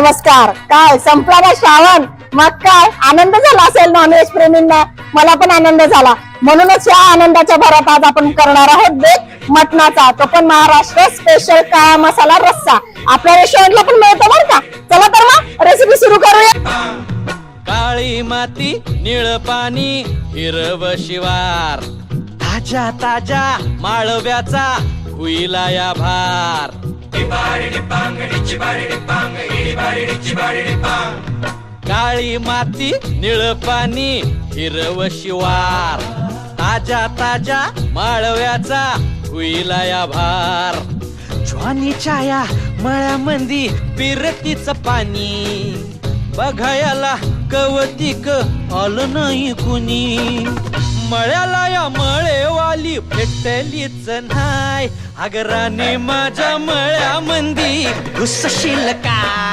नमस्कार. काय संपला ना श्रावण. मग काय आनंद झाला असेल नॉनव्हेज प्रेमींना? मला पण आनंद झाला. म्हणूनच या आनंदाच्या भरात आज आपण करणार आहोत बेत मटणाचा. तो पण महाराष्ट्र स्पेशल काळा मसाला रस्सा. आपल्या रेस्टॉरंटला पण मिळतो बरं का? चला तर मग रेसिपी सुरू करूया. काळी माती निळ पाणी हिरव शिवार. ताज्या ताज्या माळव्याचा हुईला या भार. काळी माती निळ पाणी हिरव शिवार. ताज्या ताज्या माळव्याचा हुईला या भार. ज्वानीच्या छाया मळ्यामंदी पिरतीच पाणी. बघायला कवतिक आलं नाही कुणी. मळ्याला या मळेवाली भेटलीच नाही. अगराने माझ्या मळ्यामंदी घुसशील का